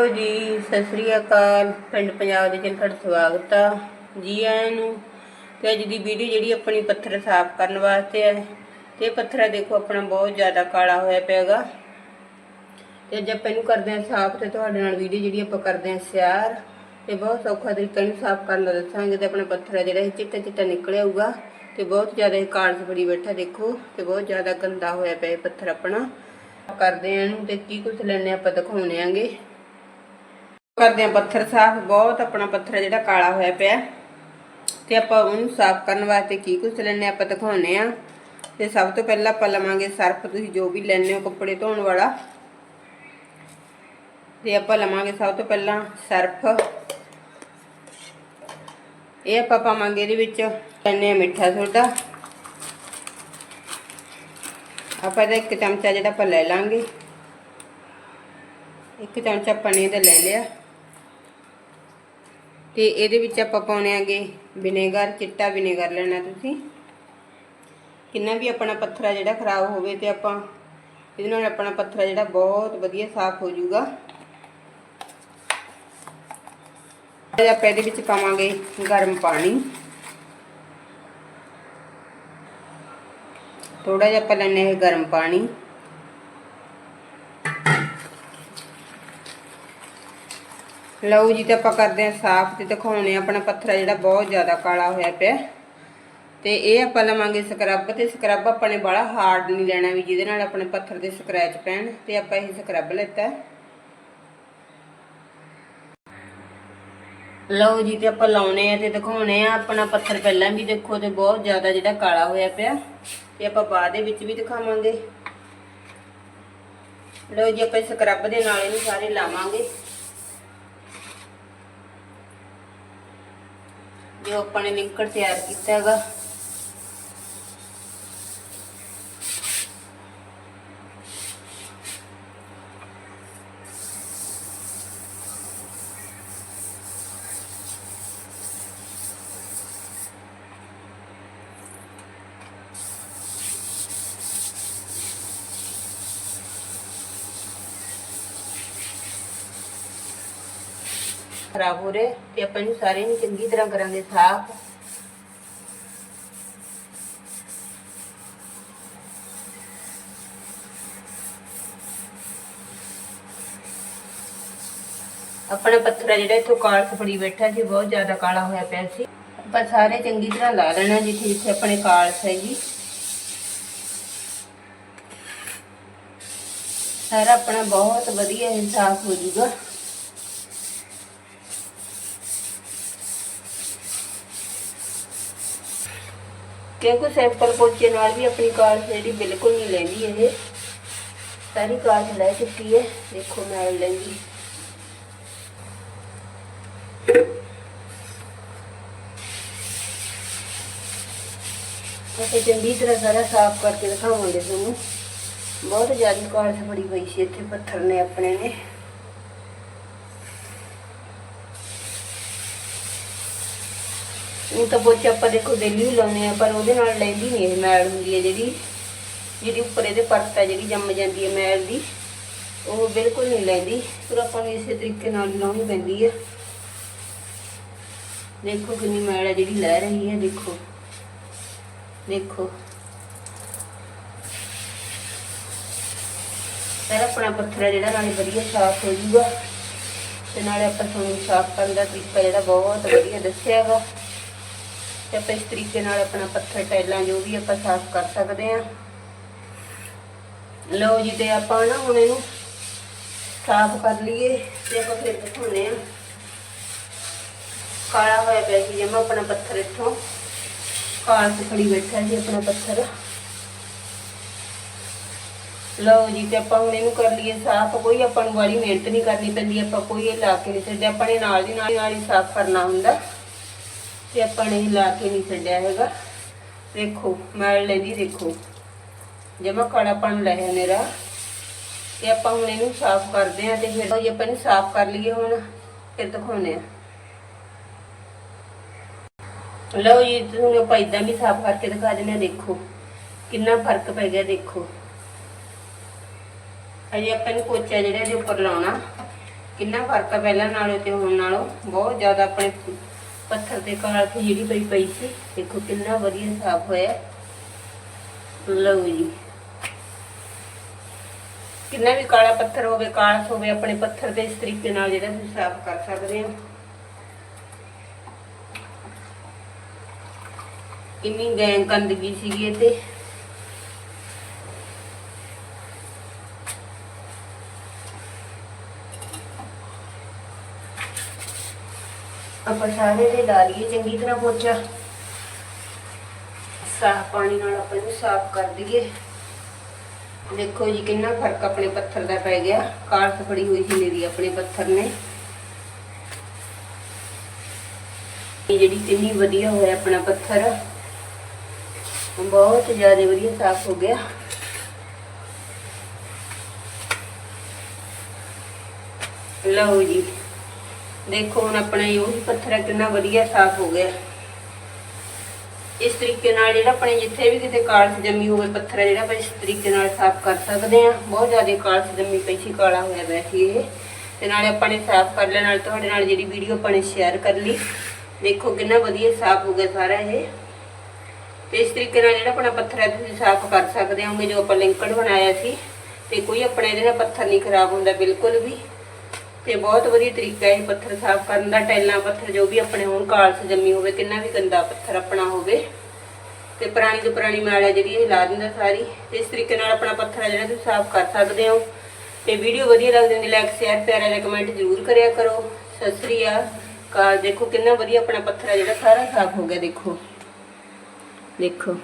Hello ਜੀ, ਸਤਿ ਸ੍ਰੀ ਅਕਾਲ। ਪਿੰਡ ਪੰਜਾਬ ਦੇ ਚੈਨਲ ਤੁਹਾਡਾ ਸਵਾਗਤ ਆ ਜੀ ਆਇਆਂ ਨੂੰ। ਤੇ ਅੱਜ ਦੀ ਵੀਡੀਓ ਜਿਹੜੀ ਆਪਣੀ ਪੱਥਰ ਸਾਫ਼ ਕਰਨ ਵਾਸਤੇ ਹੈ ਤੇ ਇਹ ਪੱਥਰ ਦੇਖੋ, ਆਪਣਾ ਬਹੁਤ ਜ਼ਿਆਦਾ ਕਾਲਾ ਹੋਇਆ ਪਿਆਗਾ। ਤੇ ਅੱਜ ਆਪਾਂ ਇਹਨੂੰ ਕਰਦੇ ਹਾਂ ਸਾਫ਼ ਤੇ ਤੁਹਾਡੇ ਨਾਲ ਵੀਡੀਓ ਜਿਹੜੀ ਆਪਾਂ ਕਰਦੇ ਹਾਂ ਸਿਆਰ। ਤੇ ਬਹੁਤ ਸੌਖਾ ਤਰੀਕਾ ਇਹਨੂੰ ਸਾਫ਼ ਕਰਨ ਦਾ ਦੱਸਾਂਗੇ ਤੇ ਆਪਣਾ ਪੱਥਰ ਜਿਹੜਾ ਇਹ ਚਿੱਟਾ ਚਿੱਟਾ ਨਿਕਲਿਆ ਹੋਊਗਾ। ਤੇ ਬਹੁਤ ਜ਼ਿਆਦਾ ਇਹ ਕਾਲਸ ਬੜੀ ਬੈਠਾ ਦੇਖੋ, ਤੇ ਬਹੁਤ ਜ਼ਿਆਦਾ ਗੰਦਾ ਹੋਇਆ ਪਿਆ ਇਹ ਪੱਥਰ ਆਪਣਾ। ਕਰਦੇ ਆ ਇਹਨੂੰ ਤੇ ਕੀ ਕੁਝ ਲੈਣੇ ਆਪਾਂ ਦਿਖਾਉਣੇ ਆਂਗੇ ਕਰਦੇ ਆ ਪੱਥਰ ਸਾਫ਼, ਬਹੁਤ ਆਪਣਾ ਪੱਥਰ ਜਿਹੜਾ ਕਾਲਾ ਹੋਇਆ ਪਿਆ। ਤੇ ਆਪਾਂ ਉਹਨੂੰ ਸਾਫ਼ ਕਰਨ ਵਾਸਤੇ ਕੀ ਕੁਝ ਲੈਣੇ ਆਪਾਂ ਦਿਖਾਉਣੇ ਆ ਤੇ ਸਭ ਤੋਂ ਪਹਿਲਾਂ ਆਪਾਂ ਲਵਾਂਗੇ ਸਰਫ, ਤੁਸੀਂ ਜੋ ਵੀ ਲੈਣੇ ਹੋ ਕੱਪੜੇ ਧੋਣ ਵਾਲਾ। ਤੇ ਆਪਾਂ ਲਵਾਂਗੇ ਸਭ ਤੋਂ ਪਹਿਲਾਂ ਸਰਫ। ਇਹ ਆਪਾਂ ਪਾਵਾਂਗੇ ਇਹਦੇ ਵਿੱਚ ਲੈਣੇ ਆ ਮਿੱਠਾ ਸੋਡਾ। ਆਪਾਂ ਇਹਦਾ ਇੱਕ ਚਮਚਾ ਜਿਹੜਾ ਆਪਾਂ ਲੈ ਲਾਂਗੇ। ਇੱਕ ਚਮਚਾ ਪਾਣੀ ਇਹਦਾ ਲੈ ਲਿਆ। ਤੇ ਇਹਦੇ ਵਿੱਚ ਆਪਾਂ ਪਾਉਣੇ ਆਗੇ ਵਿਨੇਗਰ, ਚਿੱਟਾ ਵਿਨੇਗਰ ਲੈਣਾ ਤੁਸੀਂ। ਕਿੰਨਾ ਵੀ ਆਪਣਾ ਪੱਥਰਾ ਜਿਹੜਾ ਖਰਾਬ ਹੋਵੇ ਤੇ ਆਪਾਂ ਇਹਦੇ ਨਾਲ ਆਪਣਾ ਪੱਥਰਾ ਜਿਹੜਾ ਬਹੁਤ ਵਧੀਆ ਸਾਫ਼ ਹੋ ਜਾਊਗਾ। ਆਪਾਂ ਇਹਦੇ ਵਿੱਚ ਪਾਵਾਂਗੇ ਗਰਮ ਪਾਣੀ। ਥੋੜਾ ਜਿਹਾ ਆਪਾਂ ਲੈਣੇ ਹੈ ਗਰਮ ਪਾਣੀ। ਲਓ ਜੀ ਤੇ ਆਪਾਂ ਕਰਦੇ ਹਾਂ ਸਾਫ਼ ਤੇ ਦਿਖਾਉਣੇ ਆ ਆਪਣਾ ਪੱਥਰ ਜਿਹੜਾ ਬਹੁਤ ਜ਼ਿਆਦਾ ਕਾਲਾ ਹੋਇਆ ਪਿਆ। ਤੇ ਇਹ ਆਪਾਂ ਲਵਾਂਗੇ ਸਕਰਬ ਤੇ ਸਕਰਬ ਆਪਾਂ ਨੇ ਬੜਾ ਹਾਰਡ ਨਹੀਂ ਲੈਣਾ ਵੀ ਜਿਹਦੇ ਨਾਲ ਆਪਣੇ ਪੱਥਰ ਦੇ ਸਕ੍ਰੈਚ ਪੈਣ ਤੇ ਆਪਾਂ ਇਹ ਸਕਰਬ ਲੈਤਾ। ਲਓ ਜੀ ਤੇ ਆਪਾਂ ਲਾਉਣੇ ਆ ਤੇ ਦਿਖਾਉਣੇ ਆ, ਆਪਣਾ ਪੱਥਰ ਪਹਿਲਾਂ ਵੀ ਦੇਖੋ ਤੇ ਬਹੁਤ ਜ਼ਿਆਦਾ ਜਿਹੜਾ ਕਾਲਾ ਹੋਇਆ ਪਿਆ। ਤੇ ਆਪਾਂ ਬਾਅਦ ਦੇ ਵਿੱਚ ਵੀ ਦਿਖਾਵਾਂਗੇ। ਲਓ ਜੀ ਆਪਾਂ ਸਕਰਬ ਦੇ ਨਾਲ ਇਹਨੂੰ ਸਾਰੇ ਲਾਵਾਂਗੇ। ਜੋ ਆਪਾਂ ਨੇ ਲਿੰਕਰ ਤਿਆਰ ਕੀਤਾ ਹੈਗਾ। ਖਰਾਬ ਹੋ ਰਹੇ ਤੇ ਆਪਾਂ ਇਹਨੂੰ ਸਾਰੇ ਨੂੰ ਚੰਗੀ ਤਰ੍ਹਾਂ ਕਰਾਂਗੇ ਸਾਫ਼। ਆਪਣਾ ਪੱਥਰ ਆ ਜਿਹੜਾ ਇੱਥੋਂ ਕਾਲ ਫੜੀ ਬੈਠਾ ਸੀ, ਬਹੁਤ ਜ਼ਿਆਦਾ ਕਾਲਾ ਹੋਇਆ ਪਿਆ ਸੀ। ਆਪਾਂ ਸਾਰੇ ਚੰਗੀ ਤਰ੍ਹਾਂ ਲਾ ਲੈਣਾ ਜਿੱਥੇ ਜਿੱਥੇ ਆਪਣੇ ਕਾਲ ਹੈਗੀ ਸਾਰਾ ਆਪਣਾ ਬਹੁਤ ਵਧੀਆ ਹੀ ਸਾਫ਼ ਹੋ ਜਾਊਗਾ। ਕਿਉਂਕਿ ਸੈਂਪਲ ਪੋਚੇ ਨਾਲ ਵੀ ਆਪਣੀ ਕਾਰ ਜਿਹੜੀ ਬਿਲਕੁਲ ਨਹੀਂ ਲੈਂਦੀ ਇਹ। ਸਾਰੀ ਕਾਰ ਲੈ ਚੁੱਕੀ ਹੈ। ਦੇਖੋ ਨਾਲ ਲੈਂਦੀ ਅਸੀਂ ਚੰਗੀ ਤਰ੍ਹਾਂ ਸਾਰਾ ਸਾਫ਼ ਕਰਕੇ ਦਿਖਾਵਾਂਗੇ ਤੁਹਾਨੂੰ। ਬਹੁਤ ਜ਼ਿਆਦਾ ਕਾਰ ਬੜੀ ਪਈ ਸੀ ਇੱਥੇ, ਪੱਥਰ ਨੇ ਆਪਣੇ ਨੇ। ਉਹ ਤਾਂ ਪੋਚਾ ਆਪਾਂ ਦੇਖੋ ਡੇਲੀ ਹੀ ਲਾਉਂਦੇ ਆ ਪਰ ਉਹਦੇ ਨਾਲ ਲੈਂਦੀ ਨਹੀਂ ਇਹ ਮੈਲ ਹੁੰਦੀ ਹੈ ਜਿਹੜੀ ਜਿਹੜੀ ਉੱਪਰ ਇਹਦੇ ਪਰਤ ਹੈ ਜਿਹੜੀ ਜੰਮ ਜਾਂਦੀ ਹੈ ਮੈਲ ਦੀ, ਉਹ ਬਿਲਕੁਲ ਨਹੀਂ ਲੈਂਦੀ। ਫਿਰ ਆਪਾਂ ਨੂੰ ਇਸੇ ਤਰੀਕੇ ਨਾਲ ਲਾਉਣੀ ਪੈਂਦੀ ਹੈ। ਦੇਖੋ ਕਿੰਨੀ ਮੈਲ ਹੈ ਜਿਹੜੀ ਲੈ ਰਹੀ ਹੈ, ਦੇਖੋ। ਦੇਖੋ। ਸਾਰਾ ਆਪਣਾ ਪੱਥਰ ਹੈ ਜਿਹੜਾ ਨਾਲੇ ਵਧੀਆ ਸਾਫ਼ ਹੋ ਜਾਊਗਾ। ਤੇ ਨਾਲੇ ਆਪਾਂ ਤੁਹਾਨੂੰ ਸਾਫ਼ ਕਰਨ ਦਾ ਤਰੀਕਾ ਜਿਹੜਾ ਬਹੁਤ ਵਧੀਆ ਦੱਸਿਆ ਹੈਗਾ ਤੇ ਆਪਾਂ ਇਸ ਤਰੀਕੇ ਨਾਲ ਆਪਣਾ ਪੱਥਰ, ਟਾਈਲਾਂ ਜੋ ਵੀ ਆਪਾਂ ਸਾਫ਼ ਕਰ ਸਕਦੇ ਹਾਂ। ਲਓ ਜੀ, ਤੇ ਆਪਾਂ ਨਾ ਹੁਣ ਇਹਨੂੰ ਸਾਫ਼ ਕਰ ਲਈਏ ਤੇ ਆਪਾਂ ਫਿਰ ਦਿਖਾਉਂਦੇ ਆ ਕਾਲਾ ਹੋਇਆ ਪਿਆ ਸੀ ਜਮਾ ਆਪਣਾ ਪੱਥਰ ਇੱਥੋਂ ਕਾਲ ਤੇ ਖੜੀ ਬੈਠਾ ਜੀ, ਆਪਣਾ ਪੱਥਰ। ਲਓ ਜੀ, ਤੇ ਆਪਾਂ ਹੁਣ ਇਹਨੂੰ ਕਰ ਲਈਏ ਸਾਫ਼। ਕੋਈ ਆਪਾਂ ਨੂੰ ਵਾਲੀ ਮਿਹਨਤ ਨਹੀਂ ਕਰਨੀ ਪੈਂਦੀ, ਆਪਾਂ ਕੋਈ ਇਹ ਲਾ ਕੇ ਨਹੀਂ ਛੱਡਿਆ ਆਪਾਂ ਨੇ ਨਾਲ ਦੀ ਨਾਲ ਹੀ ਸਾਫ਼ ਕਰਨਾ ਹੁੰਦਾ। ਤੇ ਆਪਾਂ ਨੇ ਲਾ ਕੇ ਨਹੀਂ ਛੱਡਿਆ ਹੈਗਾ। ਦੇਖੋ, ਮੈਲ ਲੈਦੀ ਦੇਖੋ। ਜਮਾ ਕਾਲਾਪਣ ਲੈ ਮੇਰਾ। ਤੇ ਆਪਾਂ ਹੁਣ ਇਹਨੂੰ ਸਾਫ਼ ਕਰਦੇ ਆਂ ਤੇ ਫਿਰ ਜੇ ਆਪਾਂ ਇਹਨੂੰ ਸਾਫ਼ ਕਰ ਲਈਏ ਹੁਣ, ਫਿਰ ਦਿਖਾਉਨੇ ਆ ਲਓ ਜੀ ਤੁਹਾਨੂੰ ਆਪਾਂ ਇਦਾਂ ਵੀ ਸਾਫ਼ ਕਰਕੇ ਦਿਖਾ ਦਿੰਦੇ ਆ ਦੇਖੋ। ਕਿੰਨਾ ਫ਼ਰਕ ਪੈ ਗਿਆ, ਦੇਖੋ। ਅਜੇ ਆਪਾਂ ਨੂੰ ਪੋਚਾ ਜਿਹੜਾ ਇਹਦੇ ਉੱਪਰ ਲਾਉਣਾ। ਕਿੰਨਾ ਫ਼ਰਕ ਹੈ ਪਹਿਲਾਂ ਨਾਲੋਂ ਤੇ ਹੁਣ ਨਾਲੋਂ। ਬਹੁਤ ਜ਼ਿਆਦਾ ਆਪਣੇ ਪੱਥਰ ਤੇ ਕਾਲ ਤੇ ਜਿਹੜੀ ਪਈ ਪਈ ਸੀ। ਦੇਖੋ ਕਿੰਨਾ ਵਧੀਆ ਸਾਫ਼ ਹੋਇਆ। ਲਓ ਜੀ। ਕਿੰਨਾ ਵੀ ਕਾਲਾ ਪੱਥਰ ਹੋਵੇ ਕਾਲਸ ਹੋਵੇ, ਆਪਣੇ ਪੱਥਰ ਦੇ ਇਸ ਤਰੀਕੇ ਨਾਲ ਜਿਹੜਾ ਤੁਸੀਂ ਸਾਫ਼ ਕਰ ਸਕਦੇ ਹੋ। ਕਿੰਨੀ ਗੈਂ ਗੰਦਗੀ ਸੀਗੀ ਤੇ ਆਪਾਂ ਸਾਰੇ ਦੇ ਲਾ ਲਈਏ, ਚੰਗੀ ਤਰ੍ਹਾਂ ਪੋਚਾ। ਸਾਫ਼ ਪਾਣੀ ਨਾਲ ਆਪਾਂ ਇਹਨੂੰ ਸਾਫ਼ ਕਰ ਦਈਏ। ਦੇਖੋ ਜੀ, ਕਿੰਨਾ ਫ਼ਰਕ ਆਪਣੇ ਪੱਥਰ ਦਾ ਪੈ ਗਿਆ। ਕਾਲਸ ਫੜੀ ਹੋਈ ਸੀ ਮੇਰੀ ਆਪਣੇ ਪੱਥਰ ਨੇ। ਇਹ ਜਿਹੜੀ ਕਿੰਨੀ ਵਧੀਆ ਹੋਇਆ ਆਪਣਾ ਪੱਥਰ ਬਹੁਤ ਜ਼ਿਆਦਾ ਵਧੀਆ ਸਾਫ਼ ਹੋ ਗਿਆ। ਲਓ ਜੀ ਦੇਖੋ ਹੁਣ ਆਪਣਾ ਇਹ ਉਹੀ ਪੱਥਰ ਹੈ, ਕਿੰਨਾ ਵਧੀਆ ਸਾਫ਼ ਹੋ ਗਿਆ। ਇਸ ਤਰੀਕੇ ਨਾਲ ਜਿਹੜਾ ਆਪਣੇ ਜਿੱਥੇ ਵੀ ਕਿਤੇ ਕਾਲਸ ਜੰਮੀ ਹੋਵੇ ਪੱਥਰ ਹੈ, ਜਿਹੜਾ ਆਪਾਂ ਇਸ ਤਰੀਕੇ ਨਾਲ ਸਾਫ਼ ਕਰ ਸਕਦੇ ਆ ਬਹੁਤ ਜ਼ਿਆਦਾ ਕਾਲਸ ਜੰਮੀ ਪਈ ਸੀ ਕਾਲਾ ਹੋਇਆ ਪਿਆ ਇਹ। ਤੇ ਨਾਲੇ ਆਪਾਂ ਨੇ ਸਾਫ਼ ਕਰ ਲਿਆ, ਨਾਲ ਤੁਹਾਡੇ ਨਾਲ ਜਿਹੜੀ ਵੀਡੀਓ ਆਪਾਂ ਨੇ ਸ਼ੇਅਰ ਕਰ ਲਈ। ਦੇਖੋ ਕਿੰਨਾ ਵਧੀਆ ਸਾਫ਼ ਹੋ ਗਿਆ ਸਾਰਾ ਇਹ। ਤੇ ਇਸ ਤਰੀਕੇ ਨਾਲ ਜਿਹੜਾ ਆਪਣਾ ਪੱਥਰ ਹੈ, ਤੁਸੀਂ ਸਾਫ਼ ਕਰ ਸਕਦੇ ਹੋਗੇ, ਜੋ ਆਪਾਂ ਲਿੰਕਡ ਬਣਾਇਆ ਸੀ। ਤੇ ਕੋਈ ਆਪਣਾ ਇਹਦੇ ਨਾਲ ਪੱਥਰ ਨਹੀਂ ਖਰਾਬ ਹੁੰਦਾ, ਬਿਲਕੁਲ ਵੀ। ਤੇ ਬਹੁਤ ਵਧੀਆ ਤਰੀਕਾ ਹੈ ਇਹ ਪੱਥਰ ਸਾਫ਼ ਕਰਨ ਦਾ ਟੈਲਾਂ ਪੱਥਰ ਜੋ ਵੀ ਆਪਣੇ ਹੋਣ, ਕਾਲਸ ਜੰਮੀ ਹੋਵੇ, ਕਿੰਨਾ ਵੀ ਗੰਦਾ ਪੱਥਰ ਆਪਣਾ ਹੋਵੇ। ਤੇ ਪੁਰਾਣੀ ਤੋਂ ਪੁਰਾਣੀ ਮੈਲ ਹੈ ਜਿਹੜੀ ਇਹ ਲਾ ਦਿੰਦਾ ਸਾਰੀ। ਤੇ ਇਸ ਤਰੀਕੇ ਨਾਲ ਆਪਣਾ ਪੱਥਰ ਹੈ ਜਿਹੜਾ ਤੁਸੀਂ ਸਾਫ਼ ਕਰ ਸਕਦੇ ਹੋ। ਤੇ ਵੀਡੀਓ ਵਧੀਆ ਲੱਗਦੀ ਹੁੰਦੀ ਲਾਈਕ ਸ਼ੇਅਰ ਪਿਆਰਾ ਜਿਹਾ ਕਮੈਂਟ ਜ਼ਰੂਰ ਕਰਿਆ ਕਰੋ। ਸਤਿ ਸ੍ਰੀ ਅਕਾਲ। ਦੇਖੋ ਕਿੰਨਾ ਵਧੀਆ ਆਪਣਾ ਪੱਥਰ ਹੈ ਜਿਹੜਾ, ਸਾਰਾ ਸਾਫ਼ ਹੋ ਗਿਆ, ਦੇਖੋ। ਦੇਖੋ।